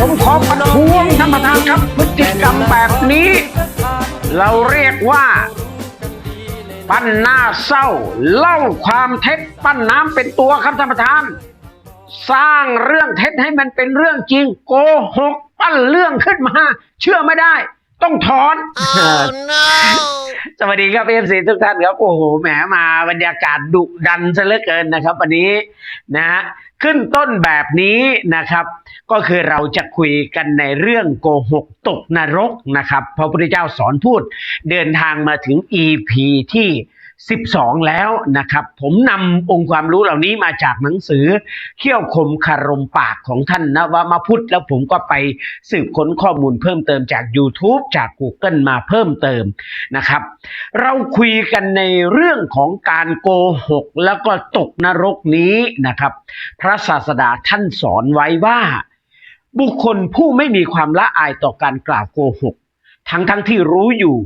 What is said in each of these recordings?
ผมขอประท้วงท่านประธานครับพฤติกรรมแบบนี้ เราเรียกว่า ปั้นหน้าเศร้า เล่าความเท็จปั้นน้ำเป็นตัวครับท่านประธาน สร้างเรื่องเท็จให้มันเป็นเรื่องจริงโกหก ปั้นเรื่องขึ้นมา เชื่อไม่ได้ ต้องถอนสวัสดีครับเอฟซีทุกท่านครับ โอ้โหแหมมาบรรยากาศดุดันซะเหลือเกินนะครับ วันนี้นะฮะ ขึ้นต้นแบบนี้นะครับ ก็คือเราจะคุยกันในเรื่องโกหกตกนรกนะครับ พระพุทธเจ้าสอนพูดเดินทางมาถึง EP ที่ 12 แล้วนะครับ ผมนำองค์ความรู้เหล่านี้มาจากหนังสือเขี้ยวคมคารมปากของท่านนะวามาพุทธแล้วผมก็ไปสืบค้นข้อมูลเพิ่มเติมจาก YouTube จาก Google มาเพิ่มเติมนะครับ เราคุยกันในเรื่องของการโกหกแล้วก็ตกนรกนี้นะครับ พระศาสดาท่านสอนไว้ว่า บุคคลผู้ไม่มีความละอายต่อการกล่าวโกหก ทั้งทั้งที่รู้อยู่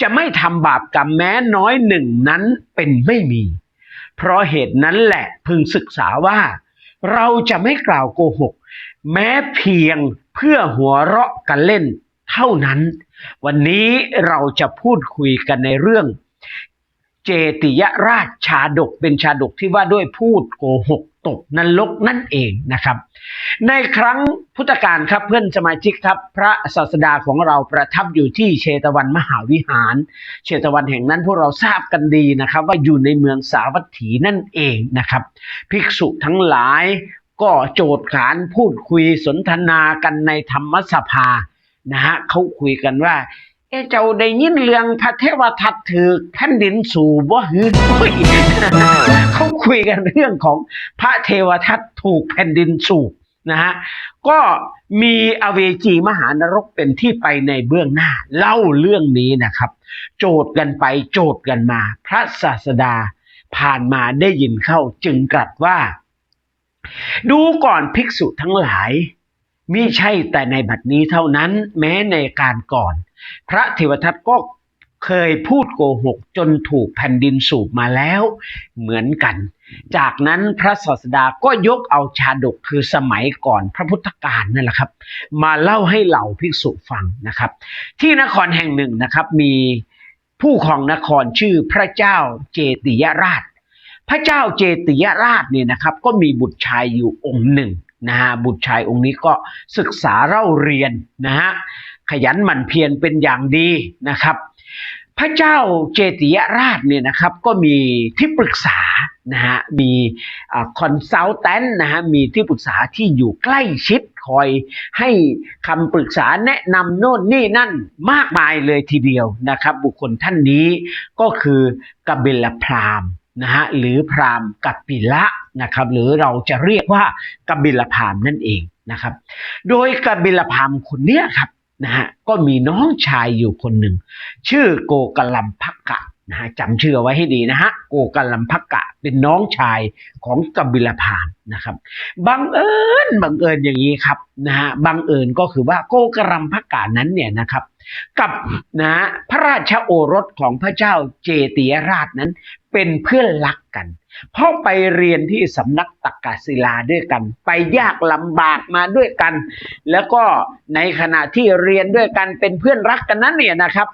จะไม่ทำบาปกรรมแม้น้อยหนึ่งนั้นเป็นไม่มี เพราะเหตุนั้นแหละพึงศึกษาว่า เราจะไม่กล่าวโกหก แม้เพียงเพื่อหัวเราะกันเล่นเท่านั้น วันนี้เราจะพูดคุยกันในเรื่อง เจติยราชชาดกเป็นชาดกที่ว่าด้วยพูดโกหกตกนรกนั่นเองนะครับ ในครั้งพุทธกาลครับเพื่อนสมาชิกครับพระศาสดาของเราประทับอยู่ที่เชตวันมหาวิหาร เชตวันแห่งนั้นพวกเราทราบกันดีนะครับ ว่าอยู่ในเมืองสาวัตถีนั่นเองนะครับ ภิกษุทั้งหลายก็โจทย์ขานพูดคุยสนทนากันในธรรมสภานะฮะเขาคุยกันว่า เอะเจ้าได้ยินเรื่องพระเทวทัตถือแผ่นดินสู่บ่หือเขาคุยกันเรื่องของพระเทวทัตถูกแผ่นดินสูบนะฮะก็มีอเวจีมหานรกเป็นที่ไปในเบื้องหน้า เล่าเรื่องนี้นะครับ โจทย์กันไปโจทย์กันมา พระศาสดาผ่านมาได้ยินเข้าจึงตรัสว่า ดูก่อนภิกษุทั้งหลายมิใช่แต่ในบัดนี้เท่านั้น แม้ในการก่อน พระเทวทัตก็เคยพูดโกหกจนถูกแผ่นดินสูบมาแล้วเหมือนกัน จากนั้นพระศาสดาก็ยกเอาชาดกคือสมัยก่อนพระพุทธกาลนั่นแหละครับ มาเล่าให้เหล่าภิกษุฟังนะครับ ที่นครแห่งหนึ่งนะครับมีผู้ของนครชื่อพระเจ้าเจติยราช พระเจ้าเจติยราชเนี่ยนะครับ ก็มีบุตรชายอยู่องค์หนึ่งนะฮะบุตรชายองค์นี้ก็ศึกษาเล่าเรียนนะฮะ ขยันหมั่นเพียรเป็นอย่างดีนะครับ พระเจ้าเจติยราชเนี่ยนะครับก็มีที่ปรึกษานะฮะมีคอนซัลแทนนะฮะมีที่ปรึกษาที่อยู่ใกล้ชิดคอยให้คำปรึกษาแนะนำโน่นนี่นั่นมากมายเลยทีเดียวนะครับ บุคคลท่านนี้ก็คือกบิลพราหมณ์นะฮะหรือพราหมณ์กัปปิละนะครับ หรือเราจะเรียกว่ากบิลพราหมณ์นั่นเองนะครับ โดยกบิลพราหมณ์คนเนี้ยครับ นะฮะก็มีน้องชายอยู่คนหนึ่ง ชื่อโกกลัมพักกะ นะฮะจำชื่อไว้ให้ดีนะฮะโกกัลัมพักกะเป็นน้องชายของกบิลพามนะครับบังเอิญบังเอิญอย่างนี้ครับนะฮะบังเอิญก็คือว่าโกกลัมพักกะนั้นเนี่ยนะครับ กับนะฮะพระราชโอรสของพระเจ้าเจติยราชนั้นเป็นเพื่อนรักกัน เพราะไปเรียนที่สำนักตักกศิลาด้วยกัน ไปยากลำบากมาด้วยกัน แล้วก็ในขณะที่เรียนด้วยกันเป็นเพื่อนรักกันนั้นเนี่ยนะครับ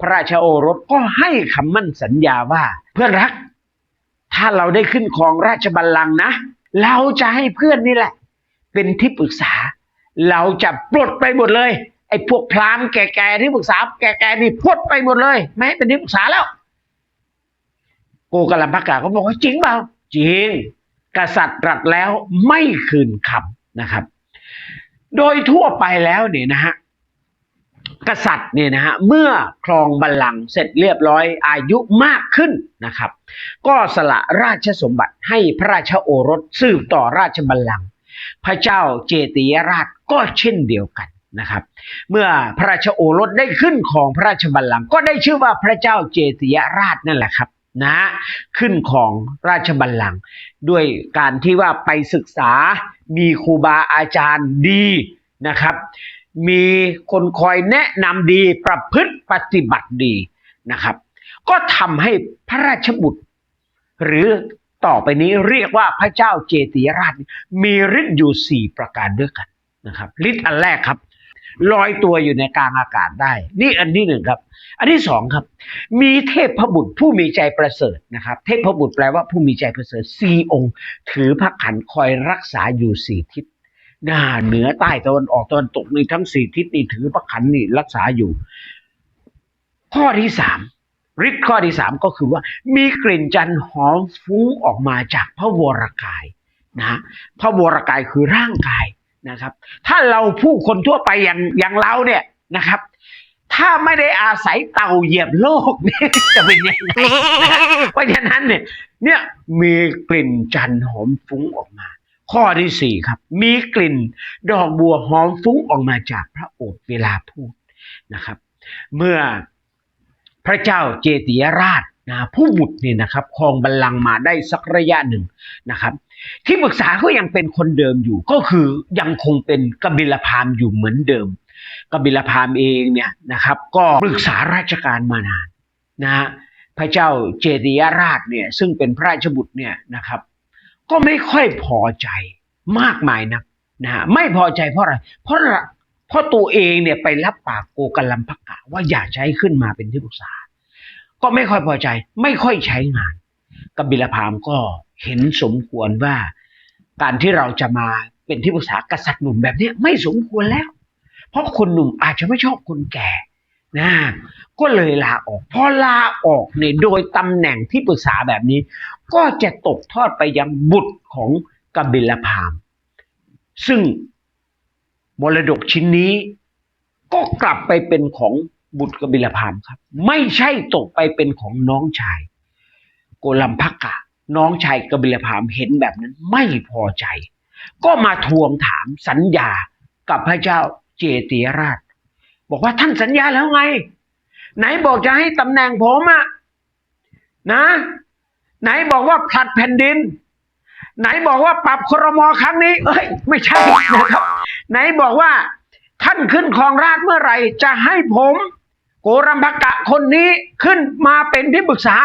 พระราชโอรสก็ให้คำมั่นสัญญาว่า เพื่อนรัก ถ้าเราได้ขึ้นครองราชบัลลังก์นะ เราจะให้เพื่อนนี่แหละ เป็นที่ปรึกษา เราจะปลดไปหมดเลย ไอ้พวกพราหมณ์แก่ๆที่ปรึกษา แก่ๆนี่พลดไปหมดเลย ไม่ให้เป็นที่ปรึกษาแล้ว โกกลัมพักกาก็บอกว่าจริงเปล่าจริง กษัตริย์ตรัสแล้วไม่คืนคำนะครับ โดยทั่วไปแล้วเนี่ยนะฮะ กษัตริย์เนี่ยนะฮะเมื่อครองบัลลังก์เสร็จเรียบร้อยอายุมากขึ้นนะครับ ก็สละราชสมบัติให้พระราชโอรสสืบต่อราชบัลลังก์พระเจ้าเจติยราชก็เช่นเดียวกันนะครับ เมื่อพระราชโอรสได้ขึ้นของพระราชบัลลังก์ก็ได้ชื่อว่าพระเจ้าเจติยราชนั่นแหละครับนะขึ้นของราชบัลลังก์ด้วยการที่ว่าไปศึกษามีครูบาอาจารย์ดีนะครับ มีคนคอยแนะนำดีประพฤติปฏิบัติดีนะครับ ก็ทำให้พระราชบุตร หรือต่อไปนี้เรียกว่าพระเจ้าเจติยราช มีฤทธิ์อยู่สี่ประการด้วยกันนะครับฤทธิ์อันแรกครับลอยตัวอยู่ในกลางอากาศได้ นี่อันที่หนึ่งครับ อันที่สองครับ มีเทพพบุตรผู้มีใจประเสริฐนะครับ เทพพบุตรแปลว่าผู้มีใจประเสริฐสี่องค์ ถือพระขันคอยรักษาอยู่สี่ทิศ หน้าเหนือใต้ตะวันออกตะวันตกนี่ทั้งสี่ทิศนี่ถือพระขันนี่รักษาอยู่ ข้อที่สามฤทธิ์ข้อที่สามก็คือว่ามีกลิ่นจันทร์หอมฟุ้งออกมาจากพระวรกายนะพระวรกายคือร่างกายนะครับ ถ้าเราผู้คนทั่วไปอย่างอย่างเราเนี่ยนะครับ ถ้าไม่ได้อาศัยเต่าเหยียบโลกเนี่ยจะเป็นยังไงเพราะฉะนั้นเนี่ยเนี่ยมีกลิ่นจันทร์หอมฟุ้งออกมา ข้อที่สี่ครับ มีกลิ่นดอกบัวหอมฟุ้งออกมาจากพระโอษฐ์เวลาพูดนะครับ เมื่อพระเจ้าเจติยราชนะผู้บุตรเนี่ยนะครับครองบัลลังก์มาได้สักระยะหนึ่งนะครับ ที่ปรึกษาก็ยังเป็นคนเดิมอยู่ ก็คือยังคงเป็นกบิลพามอยู่เหมือนเดิม กบิลพามเองเนี่ยนะครับ ก็ปรึกษาราชการมานานนะพระเจ้าเจติยราชเนี่ยซึ่งเป็นพระราชบุตรเนี่ยนะครับ ก็ไม่ค่อยพอใจมากมายนักนะไม่พอใจเพราะอะไร เพราะเพราะตัวเองเนี่ยไปรับปากโกกัลลัมพกะว่าอยากให้ขึ้นมาเป็นที่ปรึกษา ก็ไม่ค่อยพอใจ ไม่ค่อยใช้งานกบิลพามก็เห็นสมควรว่าการที่เราจะมาเป็นที่ปรึกษากษัตริย์หนุ่มแบบนี้ไม่สมควรแล้ว เพราะคนหนุ่มอาจจะไม่ชอบคนแก่ นะก็เลยลาออกพอลาออกเนี่ยโดยตำแหน่งที่ปรึกษาแบบนี้ ก็จะตกทอดไปยังบุตรของกบิลพามซึ่งมรดกชิ้นนี้ก็กลับไปเป็นของบุตรกบิลพามครับ ไม่ใช่ตกไปเป็นของน้องชาย โกลัมพักกะ น้องชายกบิลพามเห็นแบบนั้นไม่พอใจ ก็มาทวงถามสัญญากับพระเจ้าเจติยราช บอกว่าท่านสัญญาแล้วไง ไหนบอกจะให้ตำแหน่งผมอะนะ ไหนบอกว่าผลัดแผ่นดิน ไหนบอกว่าปรับครมครั้งนี้ เอ้ย ไม่ใช่นะครับ ไหนบอกว่า ท่านขึ้นครองราชย์เมื่อไหร่ จะให้ผมโกรัมพกะคนนี้ขึ้นมาเป็นที่ปรึกษา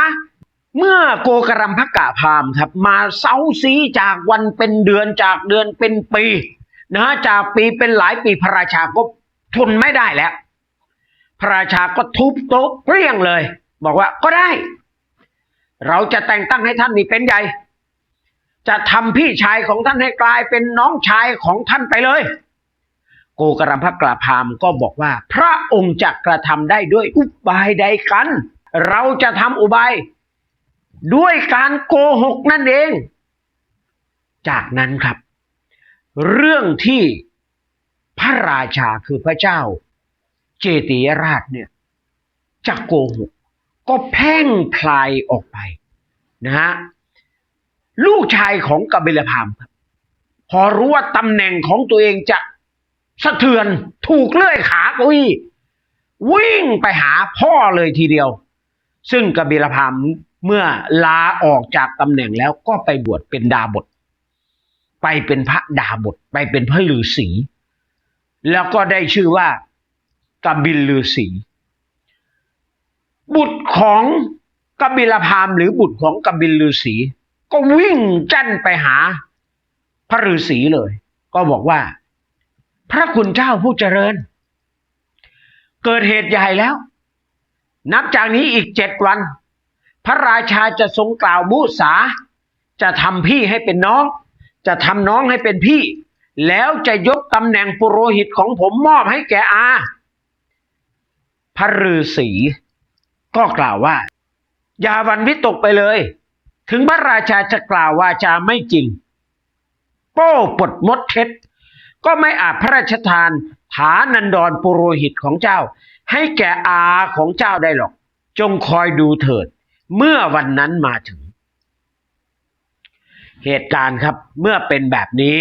เมื่อโกกรัมพกะพราหมณ์ครับ มาเซาซีจากวันเป็นเดือนจากเดือนเป็นปีนะจากปีเป็นหลายปีพระราชาก็ ทนไม่ได้แล้ว พระราชาก็ทุบโต๊ะเปรี้ยงเลย บอกว่าก็ได้ เราจะแต่งตั้งให้ท่านนี่เป็นใหญ่ จะทำพี่ชายของท่านให้กลายเป็นน้องชายของท่านไปเลย โกกรัมพกะพามก็บอกว่า พระองค์จะกระทำได้ด้วยอุบายใดกัน เราจะทำอุบายด้วยการโกหกนั่นเอง จากนั้นครับ เรื่องที่ ระราชาคือพระเจ้า เจติยราชเนี่ยจะโกหกก็แพร่งพลายออกไปนะฮะลูกชายของกบิลพามครับพอรู้ว่าตำแหน่งของตัวเองจะสะเทือนถูกเลื่อยขาเก้าอี้วิ่งไปหาพ่อเลยทีเดียว ซึ่งกบิลพามเมื่อลาออกจากตำแหน่งแล้วก็ไปบวชเป็นดาบท ไปเป็นพระดาบท ไปเป็นพระฤาษี แล้วก็ได้ชื่อว่ากบิลฤาษีบุตรของกบิลพามหรือบุตรของกบิลฤาษีก็วิ่งจั่นไปหาพระฤาษีเลย ก็บอกว่า พระคุณเจ้าผู้เจริญ เกิดเหตุใหญ่แล้ว นับจากนี้อีกเจ็ดวัน พระราชาจะทรงกล่าวมุสา จะทำพี่ให้เป็นน้อง จะทำน้องให้เป็นพี่ แล้วจะยกตำแหน่งปุโรหิตของผมมอบให้แก่อา พระฤาษีก็กล่าวว่า อย่าวันวิตกไปเลย ถึงพระราชาจะกล่าวว่าจาไม่จริง โป้ปดมดเท็จ ก็ไม่อาจพระราชทานฐานันดรปุโรหิตของเจ้า ให้แก่อาของเจ้าได้หรอก จงคอยดูเถิด เมื่อวันนั้นมาถึง เหตุการณ์ครับเมื่อเป็นแบบนี้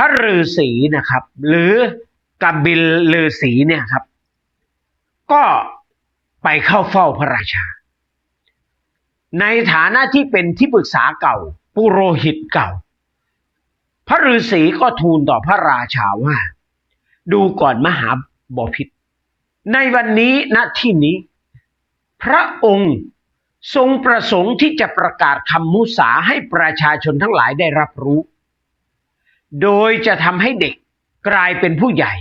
พระฤาษีนะครับ หรือกบิลฤาษีเนี่ยครับ ก็ไปเข้าเฝ้าพระราชา ในฐานะที่เป็นที่ปรึกษาเก่า ปุโรหิตเก่า พระฤาษีก็ทูลต่อพระราชาว่า ดูก่อนมหาบพิตรในวันนี้ณที่นี้ พระองค์ทรงประสงค์ที่จะประกาศคำมุสาให้ประชาชนทั้งหลายได้รับรู้ โดยจะทำให้เด็กกลายเป็นผู้ใหญ่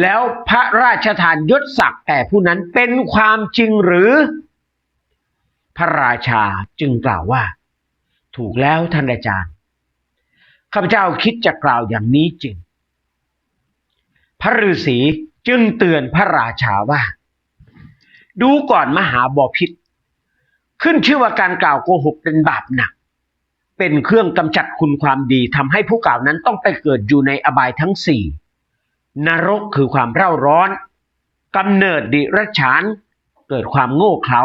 แล้วพระราชทานยศศักดิ์แก่ผู้นั้นเป็นความจริงหรือ พระราชาจึงกล่าวว่า ถูกแล้วท่านอาจารย์ข้าพเจ้าคิดจะกล่าวอย่างนี้จริง พระฤาษีจึงเตือนพระราชาว่า ดูก่อนมหาบอพิษขึ้นชื่อว่าการกล่าวโกหกเป็นบาปหนัก เป็นเครื่องกำจัดคุณความดีทำให้ผู้กล่าวนั้นต้องไปเกิดอยู่ในอบายทั้งสี่นรกคือความเร่าร้อนกำเนิดดิรัจฉาน เกิดความโง่เขลา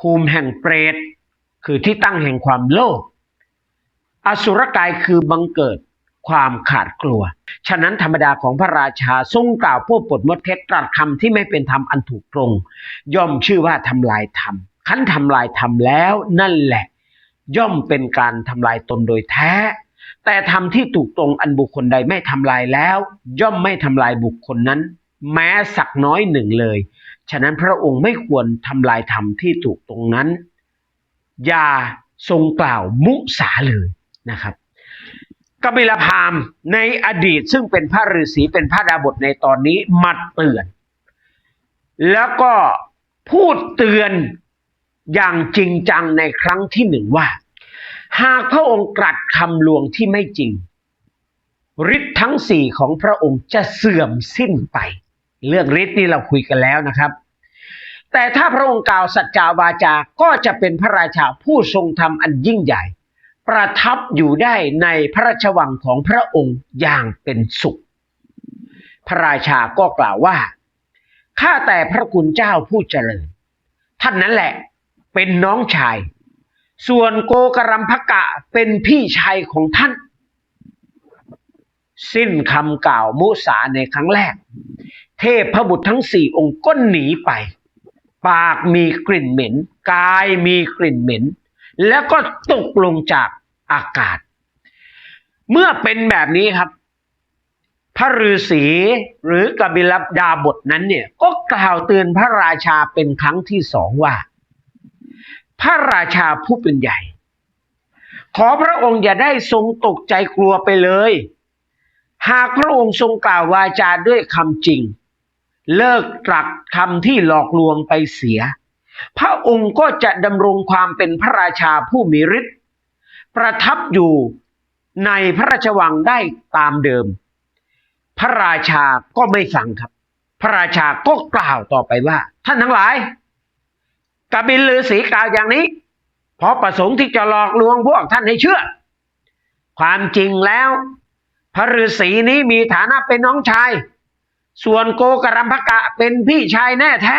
ภูมิแห่งเปรต คือที่ตั้งแห่งความโลภอสุรกายคือบังเกิดความขาดกลัว ฉะนั้นธรรมดาของพระราชาทรงกล่าวพวกปดมดเท็จตรัสคำที่ไม่เป็นธรรมอันถูกตรง ย่อมชื่อว่าทำลายธรรมขั้นทำลายธรรมแล้วนั่นแหละ ย่อมเป็นการทำลายตนโดยแท้ แต่ธรรมที่ถูกตรงอันบุคคลใดไม่ทำลายแล้ว ย่อมไม่ทำลายบุคคลนั้น แม้สักน้อยหนึ่งเลย ฉะนั้นพระองค์ไม่ควรทำลายธรรมที่ถูกตรงนั้น อย่าทรงกล่าวมุสาเลยนะครับกบิลพามในอดีตซึ่งเป็นพระฤาษีเป็นพระดาบทในตอนนี้มัดเตือน แล้วก็พูดเตือน อย่างจริงจังในครั้งที่หนึ่งว่า หากพระองค์ตรัสคำลวงที่ไม่จริงฤทธิ์ทั้งสี่ของพระองค์จะเสื่อมสิ้นไป เรื่องฤทธิ์นี่เราคุยกันแล้วนะครับ แต่ถ้าพระองค์กล่าวสัจจาวาจาก็จะเป็นพระราชาผู้ทรงธรรมอันยิ่งใหญ่ ประทับอยู่ได้ในพระราชวังของพระองค์อย่างเป็นสุข พระราชาก็กล่าวว่าข้าแต่พระคุณเจ้าผู้เจริญ ท่านนั้นแหละ เป็นน้องชาย ส่วนโกกรัมพกะเป็นพี่ชายของท่าน สิ้นคำกล่าวมุสาในครั้งแรก เทพพบุตรทั้งสี่องค์ก็หนีไป ปากมีกลิ่นเหม็น กายมีกลิ่นเหม็น แล้วก็ตกลงจากอากาศ เมื่อเป็นแบบนี้ครับพระฤาษีหรือกบิลดาบทนั้นเนี่ยก็กล่าวเตือนพระราชาเป็นครั้งที่สองว่า พระราชาผู้เป็นใหญ่ ขอพระองค์อย่าได้ทรงตกใจกลัวไปเลย หากพระองค์ทรงกล่าววาจาด้วยคำจริง เลิกตรัสคำที่หลอกลวงไปเสีย พระองค์ก็จะดำรงความเป็นพระราชาผู้มีฤทธิ์ประทับอยู่ในพระราชวังได้ตามเดิม พระราชาก็ไม่ฟังครับ พระราชาก็กล่าวต่อไปว่า ท่านทั้งหลาย กบิลลือสีกล่าวอย่างนี้ เพราะประสงค์ที่จะหลอกลวงพวกท่านให้เชื่อ ความจริงแล้ว พระฤาษีนี้มีฐานะเป็นน้องชาย ส่วนโกกรัมพกะเป็นพี่ชายแน่แท้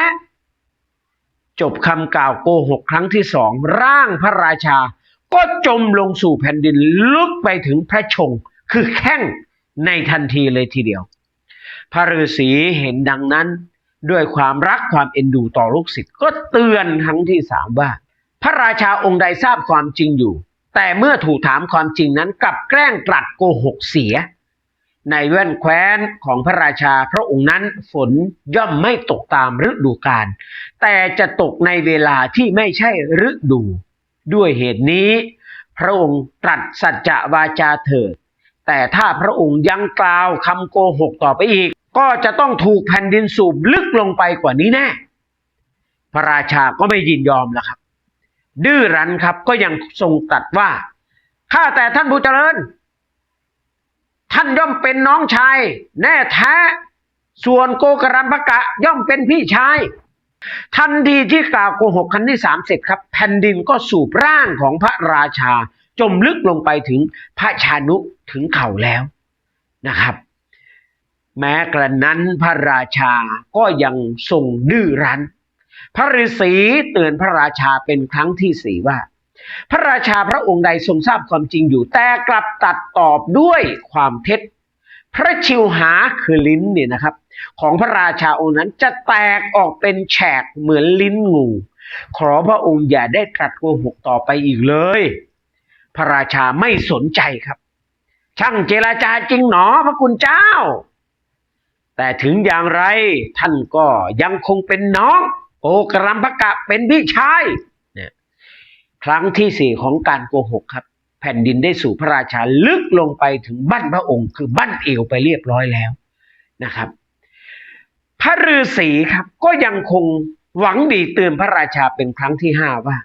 จบคำกล่าวโกหกครั้งที่สองร่างพระราชา ก็จมลงสู่แผ่นดินลึกไปถึงพระชงคือแข้งในทันทีเลยทีเดียว พระฤาษีเห็นดังนั้น ด้วยความรักความเอ็นดูต่อลูกศิษย์ก็เตือนครั้งที่สามว่า พระราชาองค์ใดทราบความจริงอยู่ แต่เมื่อถูกถามความจริงนั้นกลับแกล้งตรัสโกหกเสีย ในแว่นแคว้นของพระราชาพระองค์นั้นฝนย่อมไม่ตกตามฤดูกาลแต่จะตกในเวลาที่ไม่ใช่ฤดู ด้วยเหตุนี้ พระองค์ตรัสสัจจะวาจาเถิดแต่ถ้าพระองค์ยังกล่าวคำโกหกต่อไปอีก ก็จะต้องถูกแผ่นดินสูบลึกลงไปกว่านี้แน่ พระราชาก็ไม่ยินยอมแล้วครับ ดื้อรั้นครับก็ยังทรงตรัสว่า ข้าแต่ท่านผู้เจริญ ท่านย่อมเป็นน้องชาย แน่แท้ ส่วนโกกรัมพกะย่อมเป็นพี่ชาย ทันทีที่กล่าวโกหกครั้งที่สามเสร็จครับ แผ่นดินก็สูบร่างของพระราชาจมลึกลงไปถึงพระชานุถึงเข่าแล้วนะครับ แม้กระนั้นพระราชาก็ยังทรงดื้อรั้น พระฤาษีเตือนพระราชาเป็นครั้งที่สี่ว่า พระราชาพระองค์ใดทรงทราบความจริงอยู่ แต่กลับตัดตอบด้วยความเท็จ พระชิวหาคือลิ้นเนี่ยนะครับ ของพระราชาองค์นั้นจะแตกออกเป็นแฉกเหมือนลิ้นงู ขอพระองค์อย่าได้ตรัสโกหกต่อไปอีกเลย พระราชาไม่สนใจครับ ช่างเจรจาจริงหนอพระคุณเจ้า แต่ถึงอย่างไรท่านก็ยังคงเป็นน้อง โอกรัมพกะเป็นพี่ชายเนี่ยครั้งที่สี่ของการโกหกครับ แผ่นดินได้สู่พระราชาลึกลงไปถึงบั้นพระองค์ คือบั้นเอวไปเรียบร้อยแล้วนะครับ พระฤาษีครับก็ยังคงหวังดีเตือนพระราชาเป็นครั้งที่ห้าว่า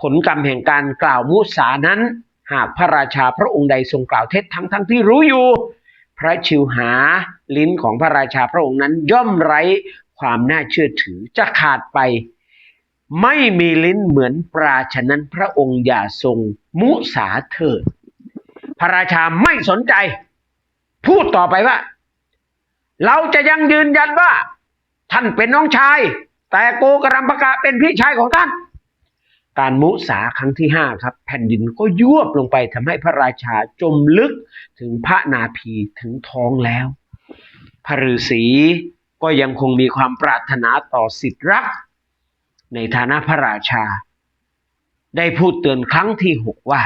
ผลกรรมแห่งการกล่าวมุสานั้น หากพระราชาพระองค์ใดทรงกล่าวเท็จทั้งทั้งที่รู้อยู่ พระชิวหาลิ้นของพระราชาพระองค์นั้นย่อมไร้ความน่าเชื่อถือจะขาดไป ไม่มีลิ้นเหมือนปลาฉะนั้นพระองค์อย่าทรงมุสาเถิด พระราชาไม่สนใจ พูดต่อไปว่า เราจะยังยืนยันว่า ท่านเป็นน้องชาย แต่โกกรัมปะกะเป็นพี่ชายของท่าน การมุสาครั้งที่ห้าครับ แผ่นดินก็ยวบลงไปทำให้พระราชาจมลึกถึงพระนาภีถึงท้องแล้ว พระฤาษีก็ยังคงมีความปรารถนาต่อสิทธิรัก ในฐานะพระราชา ได้พูดเตือนครั้งที่หกว่า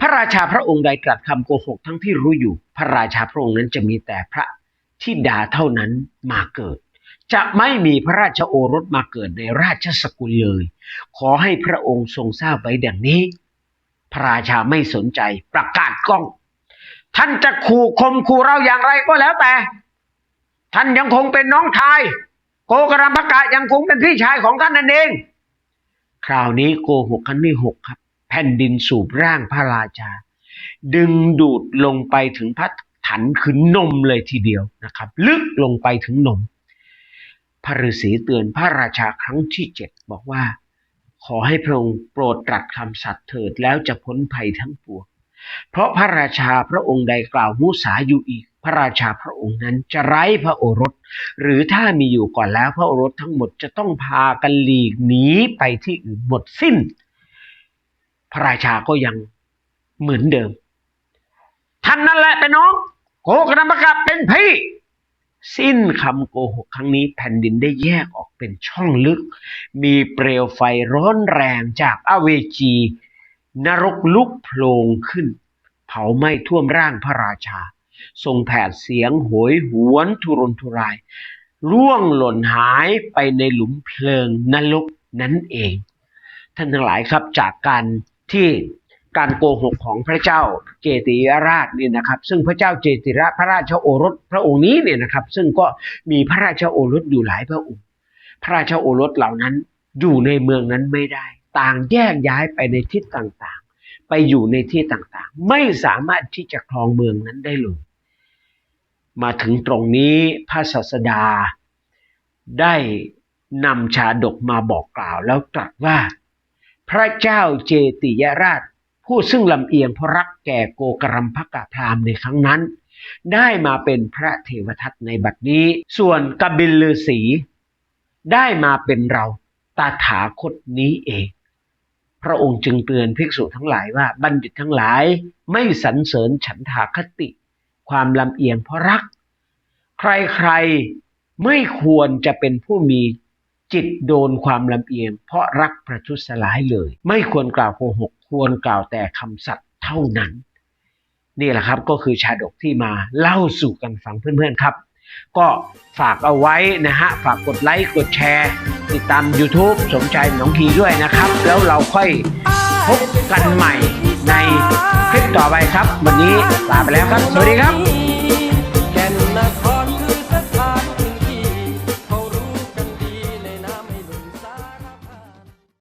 พระราชาพระองค์ใดตรัสคำโกหกทั้งที่รู้อยู่ พระราชาพระองค์นั้นจะมีแต่พระธิดาเท่านั้นมาเกิด จะไม่มีพระราชโอรสมาเกิดในราชสกุลเลย ขอให้พระองค์ทรงทราบไว้ดังนี้ พระราชาไม่สนใจประกาศกล้อง ท่านจะขู่คมขู่เราอย่างไรก็แล้วแต่ ท่านยังคงเป็นน้องชาย โกกรัมพกะยังคงเป็นพี่ชายของท่านนั่นเอง คราวนี้โกหกกันไม่หกครับ แผ่นดินสูบร่างพระราชา ดึงดูดลงไปถึงพระถันคือนมเลยทีเดียวนะครับ ลึกลงไปถึงนม ระฤาษีเตือนพระราชาครั้งที่เจ็ดบอกว่า ขอให้พระองค์โปรดตรัสคำสัตย์เถิดแล้วจะพ้นภัยทั้งปวงเพราะพระราชาพระองค์ใดกล่าวมุสาอยู่อีก พระราชาพระองค์นั้นจะไร้พระโอรส หรือถ้ามีอยู่ก่อนแล้วพระโอรสทั้งหมดจะต้องพากันหลีกหนีไปที่อื่นหมดสิ้น พระราชาก็ยังเหมือนเดิมท่านนั่นแหละเป็นน้อง โกกรมกะเป็นพี่ สิ้นคำโกหกครั้งนี้แผ่นดินได้แยกออกเป็นช่องลึก มีเปลวไฟร้อนแรงจากอเวจี นรกลุกโผลงขึ้น เผาไหม้ท่วมร่างพระราชา ทรงแผดเสียงโหยหวนทุรนทุราย ร่วงหล่นหายไปในหลุมเพลิงนรกนั่นเอง ท่านทั้งหลายครับจากการที่ การโกหกของพระเจ้าเจติยราชเนี่ยนะครับ ซึ่งพระเจ้าเจติระพระราชโอรสพระองค์นี้เนี่ยนะครับ ซึ่งก็มีพระราชโอรสอยู่หลายพระองค์ พระราชโอรสเหล่านั้นอยู่ในเมืองนั้นไม่ได้ ต่างแยกย้ายไปในทิศต่างๆ ไปอยู่ในที่ต่างๆ ไม่สามารถที่จะครองเมืองนั้นได้เลย มาถึงตรงนี้พระศาสดาได้นำชาดกมาบอกกล่าวแล้วตรัสว่า พระเจ้าเจติยราช ผู้ซึ่งลำเอียงเพราะรักแก่โกกรัมพกะพราหมณ์ในครั้งนั้น ได้มาเป็นพระเทวทัตในบัดนี้ ส่วนกบิลลือสีได้มาเป็นเราตาถาคตนี้เอง พระองค์จึงเตือนภิกษุทั้งหลายว่าบัณฑิตทั้งหลายไม่สรรเสริญฉันทาคติ ความลำเอียงเพราะรัก ใครๆไม่ควรจะเป็นผู้มีจิตโดนความลำเอียง เพราะรักประทุษร้ายเลย ไม่ควรกล่าวโกหก ควรกล่าวแต่คำสัตย์เท่านั้น นี่แหละครับก็คือชาดกที่มาเล่าสู่กันฟังเพื่อนๆครับ ก็ฝากเอาไว้นะฮะ ฝากกดไลค์กดแชร์ ติดตาม YouTube สมใจหน้องทีด้วยนะครับ แล้วเราค่อยพบกันใหม่ในคลิปต่อไปครับ วันนี้ลาไปแล้วครับ สวัสดีครับ